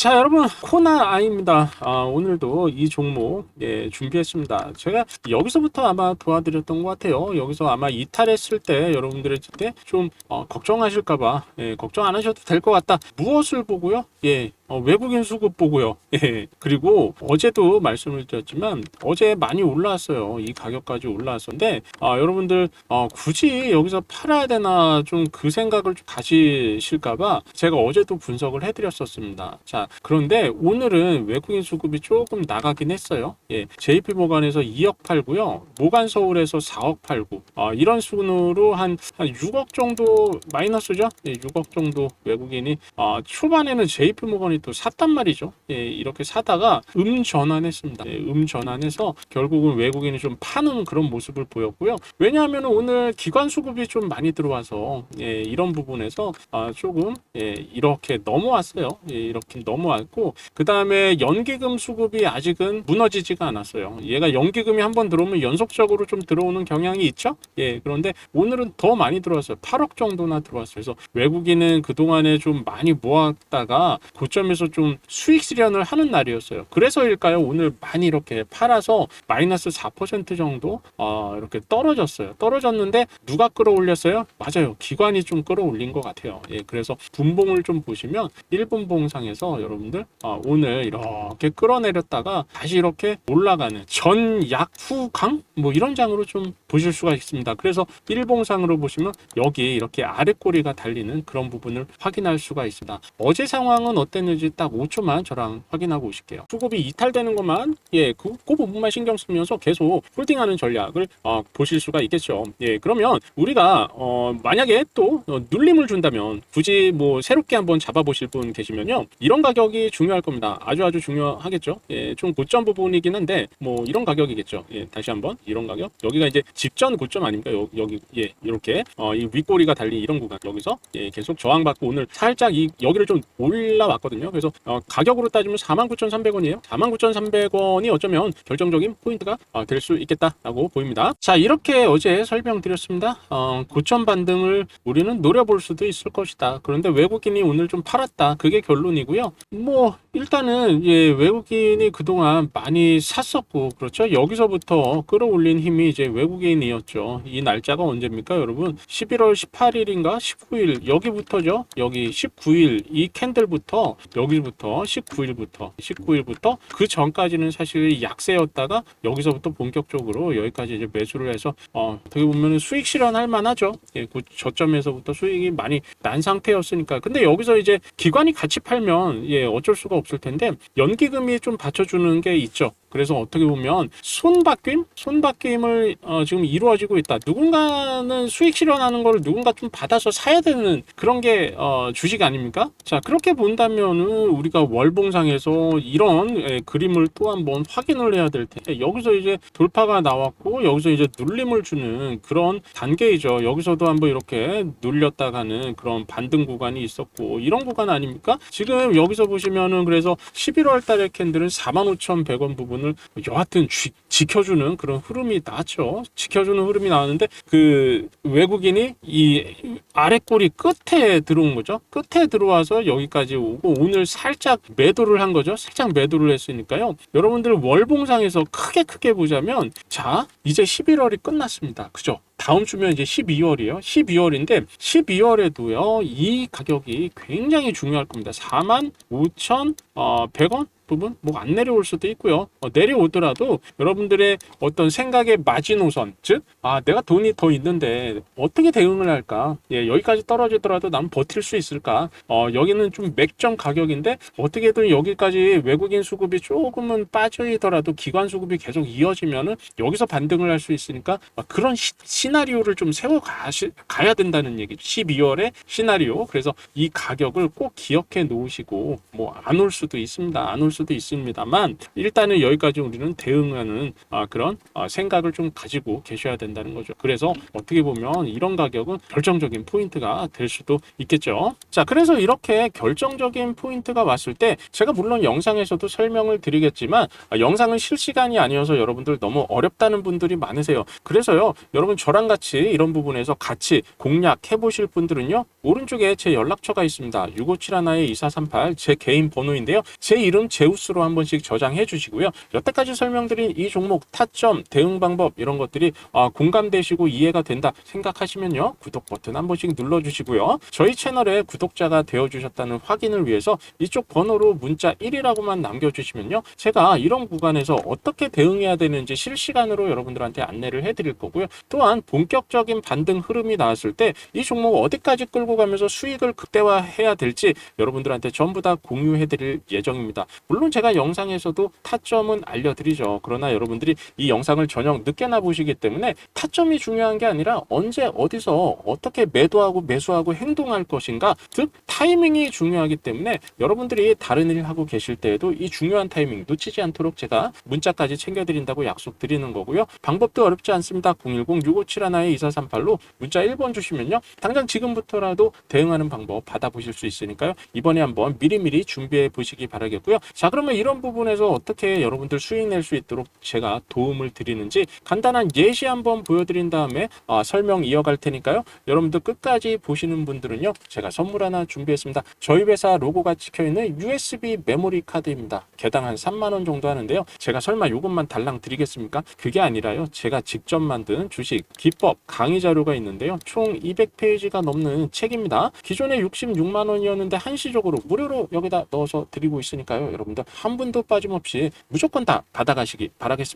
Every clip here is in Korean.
자 여러분 코나 아입니다. 아, 오늘도 이 종목 예, 준비했습니다. 제가 여기서부터 아마 도와드렸던 것 같아요. 여기서 아마 이탈했을 때 여러분들의 때좀 어, 걱정하실까봐 예, 걱정 안 하셔도 될 것 같다. 무엇을 보고요? 예, 어, 외국인 수급 보고요. 예. 그리고 어제도 말씀을 드렸지만 어제 많이 올라왔어요. 이 가격까지 올라왔었는데 아, 여러분들 어, 굳이 여기서 팔아야 되나 좀 그 생각을 좀 가지실까봐 제가 어제도 분석을 해드렸었습니다. 자 그런데 오늘은 외국인 수급이 조금 나가긴 했어요. 예. JP 모간에서 2억 팔고요. 모간 서울에서 4억 팔고 아, 이런 순으로 한, 한 6억 정도 마이너스죠. 예, 6억 정도 외국인이 아, 초반에는 JP 모건이 또 샀단 말이죠. 예, 이렇게 사다가 음 전환했습니다. 예, 음 전환해서 결국은 외국인이 좀 파는 그런 모습을 보였고요. 왜냐하면 오늘 기관 수급이 좀 많이 들어와서 예, 이런 부분에서 아, 조금 예, 이렇게 넘어왔어요. 예, 이렇게 넘어왔고 그 다음에 연기금 수급이 아직은 무너지지가 않았어요. 얘가 연기금이 한번 들어오면 연속적으로 좀 들어오는 경향이 있죠. 예, 그런데 오늘은 더 많이 들어왔어요. 8억 정도나 들어왔어요. 그래서 외국인은 그 동안에 좀 많이 모았다가 고점 에서 좀 수익 실현을 하는 날이었어요. 그래서일까요? 오늘 많이 이렇게 팔아서 마이너스 4% 정도 어, 이렇게 떨어졌어요. 떨어졌는데 누가 끌어올렸어요? 맞아요. 기관이 좀 끌어올린 것 같아요. 예, 그래서 분봉을 좀 보시면 1분봉상에서 여러분들 어, 오늘 이렇게 끌어내렸다가 다시 이렇게 올라가는 전약 후강 뭐 이런 장으로 좀 보실 수가 있습니다. 그래서 1봉상으로 보시면 여기 이렇게 아래 꼬리가 달리는 그런 부분을 확인할 수가 있습니다. 어제 상황은 어땠는지 딱 5초만 저랑 확인하고 오실게요. 수급이 이탈되는 것만 예, 그, 그 부분만 신경 쓰면서 계속 홀딩하는 전략을 어, 보실 수가 있겠죠. 예, 그러면 우리가 어, 만약에 또 어, 눌림을 준다면 굳이 뭐 새롭게 한번 잡아보실 분 계시면요. 이런 가격이 중요할 겁니다. 아주 아주 중요하겠죠. 예, 좀 고점 부분이긴 한데 뭐 이런 가격이겠죠. 예, 다시 한번 이런 가격. 여기가 이제 직전 고점 아닙니까? 여, 여기 예, 이렇게 어, 이 윗꼬리가 달린 이런 구간 여기서 예, 계속 저항받고 오늘 살짝 이 여기를 좀 올라왔거든요. 그래서 어, 가격으로 따지면 49,300원이에요. 49,300원이 어쩌면 결정적인 포인트가 어, 될수 있겠다라고 보입니다. 자, 이렇게 어제 설명드렸습니다. 어, 고점 반등을 우리는 노려볼 수도 있을 것이다. 그런데 외국인이 오늘 좀 팔았다. 그게 결론이고요. 뭐 일단은 예, 외국인이 그동안 많이 샀었고 그렇죠. 여기서부터 끌어올린 힘이 이제 외국인이었죠. 이 날짜가 언제입니까, 여러분? 11월 18일인가 19일 여기부터죠. 여기 19일 이 캔들부터 여기부터 19일부터 19일부터 그 전까지는 사실 약세였다가 여기서부터 본격적으로 여기까지 이제 매수를 해서 어, 어떻게 보면 수익 실현할 만하죠. 예, 그 저점에서부터 수익이 많이 난 상태였으니까. 근데 여기서 이제 기관이 같이 팔면 예, 어쩔 수가 없을 텐데 연기금이 좀 받쳐주는 게 있죠. 그래서 어떻게 보면 손바뀜, 손바뀜을 어, 지금 이루어지고 있다. 누군가는 수익 실현하는 걸 누군가 좀 받아서 사야 되는 그런 게 어, 주식 아닙니까? 자 그렇게 본다면은 우리가 월봉상에서 이런 예, 그림을 또 한번 확인을 해야 될 텐데 여기서 이제 돌파가 나왔고 여기서 이제 눌림을 주는 그런 단계이죠. 여기서도 한번 이렇게 눌렸다 가는 그런 반등 구간이 있었고 이런 구간 아닙니까? 지금 여기서 보시면은 그래서 11월 달의 캔들은 45,100원 부분 부분을 여하튼 쥐, 지켜주는 그런 흐름이 나죠. 지켜주는 흐름이 나왔는데 그 외국인이 이 아래 꼬리 끝에 들어온 거죠. 끝에 들어와서 여기까지 오고 오늘 살짝 매도를 한 거죠. 살짝 매도를 했으니까요. 여러분들 월봉상에서 크게 크게 보자면 자 이제 11월이 끝났습니다. 그죠? 다음 주면 이제 12월이에요. 12월인데 12월에도요 이 가격이 굉장히 중요할 겁니다. 4만 5천 어, 100원 부분 뭐 안 내려올 수도 있고요. 어, 내려오더라도 여러분 들의 어떤 생각의 마지노선 즉 아 내가 돈이 더 있는데 어떻게 대응을 할까? 예 여기까지 떨어지더라도 난 버틸 수 있을까? 어 여기는 좀 맥점 가격인데 어떻게든 여기까지 외국인 수급이 조금은 빠져있더라도 기관 수급이 계속 이어지면은 여기서 반등을 할 수 있으니까 어, 그런 시, 시나리오를 좀 세워 가야 된다는 얘기죠. 12월의 시나리오. 그래서 이 가격을 꼭 기억해 놓으시고 뭐 안 올 수도 있습니다. 안 올 수도 있습니다만 일단은 여기까지 우리는 대응하는 하는 아, 그런 아, 생각을 좀 가지고 계셔야 된다는 거죠. 그래서 어떻게 보면 이런 가격은 결정적인 포인트가 될 수도 있겠죠. 자, 그래서 이렇게 결정적인 포인트가 왔을 때 제가 물론 영상에서도 설명을 드리겠지만 아, 영상은 실시간이 아니어서 여러분들 너무 어렵다는 분들이 많으세요. 그래서요, 여러분 저랑 같이 이런 부분에서 같이 공략해 보실 분들은요, 오른쪽에 제 연락처가 있습니다. 6571-2438 제 개인 번호인데요. 제 이름 제우스로 한 번씩 저장해 주시고요. 여태까지 설명드린 이 종목 타점, 대응 방법 이런 것들이 아, 공감되시고 이해가 된다 생각하시면요. 구독 버튼 한 번씩 눌러 주시고요. 저희 채널에 구독자가 되어 주셨다는 확인을 위해서 이쪽 번호로 문자 1이라고만 남겨 주시면요. 제가 이런 구간에서 어떻게 대응해야 되는지 실시간으로 여러분들한테 안내를 해 드릴 거고요. 또한 본격적인 반등 흐름이 나왔을 때 이 종목 어디까지 끌고 가면서 수익을 극대화해야 될지 여러분들한테 전부 다 공유해 드릴 예정입니다. 물론 제가 영상에서도 타점은 알려드리죠. 그러나 여러분 들이 이 영상을 저녁 늦게나 보시기 때문에 타점이 중요한 게 아니라 언제 어디서 어떻게 매도하고 매수하고 행동할 것인가 즉 타이밍이 중요하기 때문에 여러분들이 다른 일 하고 계실 때에도 이 중요한 타이밍 놓치지 않도록 제가 문자까지 챙겨드린다고 약속드리는 거고요. 방법도 어렵지 않습니다. 010-6571-2438로 문자 1번 주시면요. 당장 지금부터라도 대응하는 방법 받아보실 수 있으니까요. 이번에 한번 미리미리 준비해 보시기 바라겠고요. 자, 그러면 이런 부분에서 어떻게 여러분들 수익 낼 수 있도록 제가 도움을 드리는지 간단한 예시 한번 보여드린 다음에 아, 설명 이어갈 테니까요. 여러분들 끝까지 보시는 분들은요. 제가 선물 하나 준비했습니다. 저희 회사 로고가 찍혀있는 USB 메모리 카드입니다. 개당 한 3만원 정도 하는데요. 제가 설마 이것만 달랑 드리겠습니까? 그게 아니라요. 제가 직접 만든 주식 기법 강의 자료가 있는데요. 총 200페이지가 넘는 책입니다. 기존에 66만 원이었는데 한시적으로 무료로 여기다 넣어서 드리고 있으니까요. 여러분들 한 분도 빠짐없이 무조건 다 받아가시기 바라겠습니다.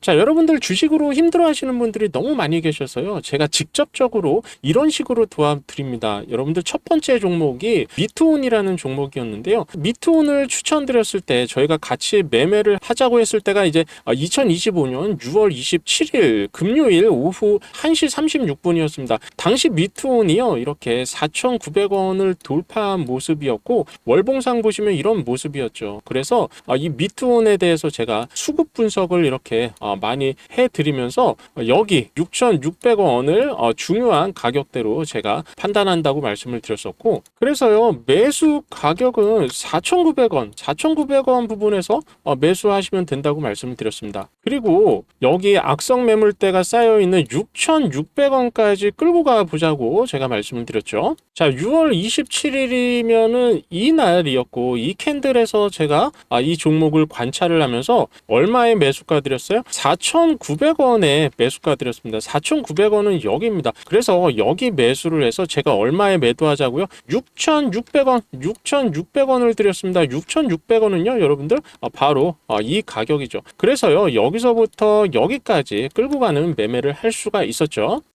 자, 여러분들 주식으로 힘들어 하시는 분들이 너무 많이 계셔서요. 제가 직접적으로 이런 식으로 도와드립니다. 여러분들 첫 번째 종목이 미투온이라는 종목이었는데요. 미투온을 추천드렸을 때 저희가 같이 매매를 하자고 했을 때가 이제 2025년 6월 27일 금요일 오후 1시 36분이었습니다. 당시 미투온이요. 이렇게 4,900원을 돌파한 모습이었고 월봉상 보시면 이런 모습이었죠. 그래서 아, 이 미투온에 대해서 제가 수급 분석을 이렇게 아, 많이 해드리면서 여기 6,600원을 어, 중요한 가격대로 제가 판단한다고 말씀을 드렸었고 그래서요 매수 가격은 4,900원, 4,900원 부분에서 어, 매수하시면 된다고 말씀을 드렸습니다. 그리고 여기 악성 매물대가 쌓여 있는 6,600원까지 끌고 가 보자고 제가 말씀을 드렸죠. 자, 6월 27일이면은 이 날이었고 이 캔들에서 제가 아, 이 종목을 관찰을 하면서 얼마에 매수가 드렸어요? 4,900원에 매수가 드렸습니다. 4,900원은 여기입니다. 그래서 여기 매수를 해서 제가 얼마에 매도하자고요? 6,600원, 6,600원을 드렸습니다. 6,600원은요, 여러분들 아, 바로 아, 이 가격이죠. 그래서요, 여기서부터 여기까지 끌고 가는 매매를 할 수가 있었죠.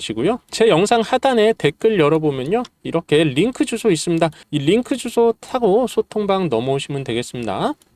시고요. 제 영상 하단에 댓글 열어보면요. 이렇게 링크 주소 있습니다. 이 링크 주소 타고 소통방 넘어오시면 되겠습니다.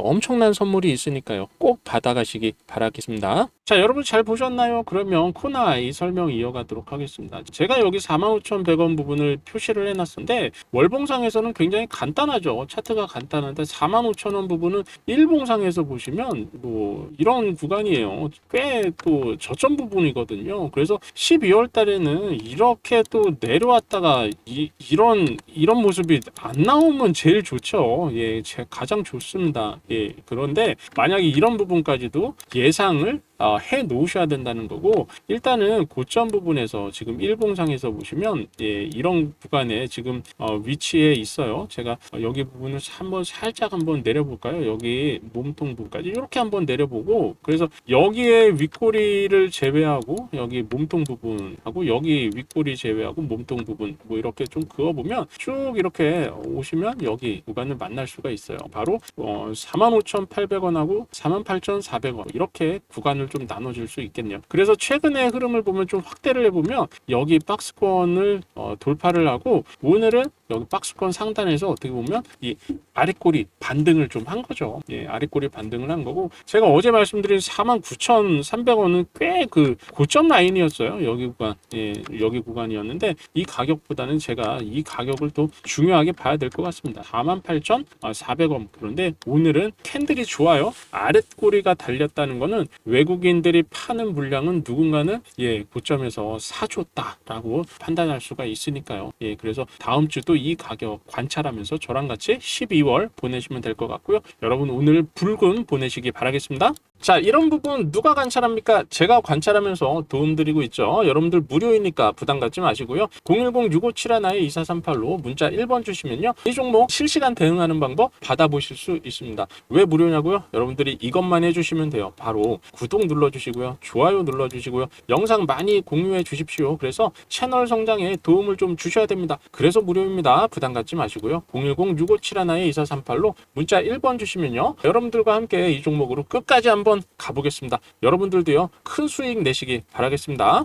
엄청난 선물이 있으니까요. 꼭 받아가시기 바라겠습니다. 자, 여러분 잘 보셨나요? 그러면 코나이 설명 이어가도록 하겠습니다. 제가 여기 45,100원 부분을 표시를 해놨는데 월봉상에서는 굉장히 간단하죠. 차트가 간단한데 45,000원 부분은 일봉상에서 보시면 뭐 이런 구간이에요. 꽤 또 저점 부분이거든요. 그래서 12월 달에는 이렇게 또 내려왔다가 이, 이런 이런 모습이 안 나오면 제일 좋죠. 예, 제 가장 좋습니다. 예, 그런데 만약에 이런 부분까지도 예상을 어, 해 놓으셔야 된다는 거고 일단은 고점 부분에서 지금 일봉상에서 보시면 예, 이런 구간에 지금 어, 위치에 있어요. 제가 어, 여기 부분을 한번 살짝 한번 내려볼까요? 여기 몸통 부분까지 이렇게 한번 내려보고 그래서 여기에 윗꼬리를 제외하고 여기 몸통 부분하고 여기 윗꼬리 제외하고 몸통 부분 뭐 이렇게 좀 그어보면 쭉 이렇게 오시면 여기 구간을 만날 수가 있어요. 바로 어, 45,800원하고 48,400원 이렇게 구간을 좀 나눠줄 수 있겠네요. 그래서 최근의 흐름을 보면 좀 확대를 해보면 여기 박스권을 어, 돌파를 하고 오늘은 여기 박스권 상단에서 어떻게 보면 이 아랫꼬리 반등을 좀 한 거죠. 예, 아랫꼬리 반등을 한 거고 제가 어제 말씀드린 49,300원은 꽤 그 고점 라인이었어요. 여기 구간, 예, 여기 구간이었는데 이 가격보다는 제가 이 가격을 또 중요하게 봐야 될 것 같습니다. 48,400원. 그런데 오늘은 캔들이 좋아요. 아랫꼬리가 달렸다는 거는 외국 인들이 파는 물량은 누군가는 예, 고점에서 사줬다라고 판단할 수가 있으니까요. 예, 그래서 다음 주도 이 가격 관찰하면서 저랑 같이 12월 보내시면 될 것 같고요. 여러분 오늘 붉은 보내시기 바라겠습니다. 자, 이런 부분 누가 관찰합니까? 제가 관찰하면서 도움드리고 있죠. 여러분들 무료이니까 부담 갖지 마시고요. 010-6571-2438로 문자 1번 주시면요. 이 종목 실시간 대응하는 방법 받아보실 수 있습니다. 왜 무료냐고요? 여러분들이 이것만 해주시면 돼요. 바로 구독 눌러주시고요. 좋아요 눌러주시고요. 영상 많이 공유해 주십시오. 그래서 채널 성장에 도움을 좀 주셔야 됩니다. 그래서 무료입니다. 부담 갖지 마시고요. 010-6571-2438로 문자 1번 주시면요. 여러분들과 함께 이 종목으로 끝까지 한번 가보겠습니다. 여러분들도요. 큰 수익 내시기 바라겠습니다.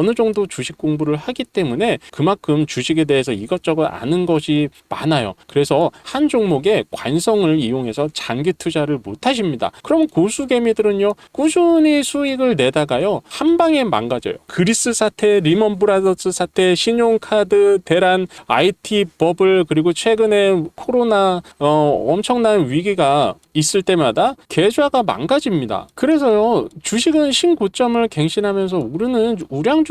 느 정도 주식 공부를 하기 때문에 그만큼 주식에 대해서 이것저것 아는 것이 많아요. 그래서 한 종목에 관성을 이용해서 장기 투자를 못 하십니다. 그럼 고수 개미들은요. 꾸준히 수익을 내다가요. 한 방에 망가져요. 그리스 사태, 리먼 브라더스 사태, 신용카드 대란, IT 버블 그리고 최근에 코로나 어, 엄청난 위기가 있을 때마다 계좌가 망가집니다. 그래서요 주식은 신고점을 갱신하면서 오르는 우량주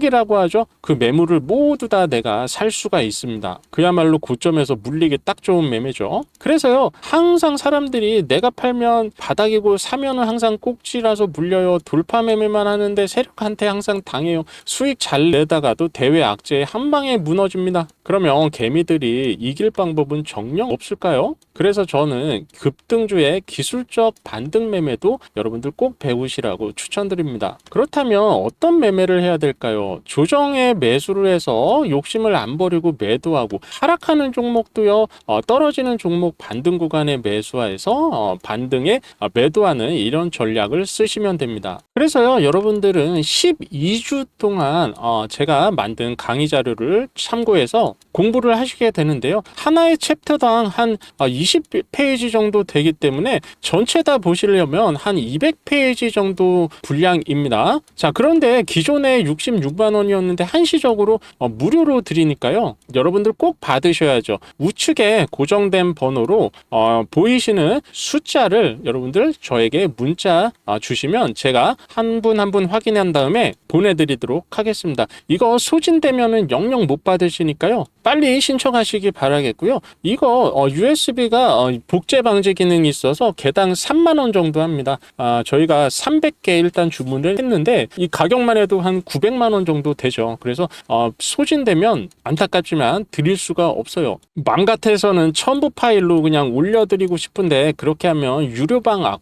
라고 하죠. 그 매물을 모두 다 내가 살 수가 있습니다. 그야말로 고점에서 물리기 딱 좋은 매매죠. 그래서요, 항상 사람들이 내가 팔면 바닥이고 사면은 항상 꼭지라서 물려요. 돌파 매매만 하는데 세력한테 항상 당해요. 수익 잘 내다가도 대외 악재에 한 방에 무너집니다. 그러면 개미들이 이길 방법은 정녕 없을까요? 그래서 저는 급등주의 기술적 반등 매매도 여러분들 꼭 배우시라고 추천드립니다. 그렇다면 어떤 매매를 해야 될까요? 조정에 매수를 해서 욕심을 안 버리고 매도하고 하락하는 종목도요, 어, 떨어지는 종목 반등 구간에 매수해서 어, 반등에 어, 매도하는 이런 전략을 쓰시면 됩니다. 그래서요, 여러분들은 12주 동안 어, 제가 만든 강의 자료를 참고해서 공부를 하시게 되는데요. 하나의 챕터당 한 어, 20페이지 정도 되기 때문에 전체 다 보시려면 한 200페이지 정도 분량입니다. 자, 그런데 기존에 66만 원이었는데 한시적으로 어, 무료로 드리니까요. 여러분들 꼭 받으셔야죠. 우측에 고정된 번호로 어, 보이시는 숫자를 여러분들 저에게 문자 어, 주시면 제가 한 분 한 분 확인한 다음에 보내드리도록 하겠습니다. 이거 소진되면은 영영 못 받으시니까요. 빨리 신청하시기 바라겠고요. 이거 어, USB가 어, 복제 방지 기능이 있어서 개당 3만 원 정도 합니다. 아, 저희가 300개 일단 주문을 했는데 이 가격만 해도 한 900만 원 정도 되죠. 그래서 어, 소진되면 안타깝지만 드릴 수가 없어요. 맘 같아서는 첨부 파일로 그냥 올려드리고 싶은데 그렇게 하면 유료방 악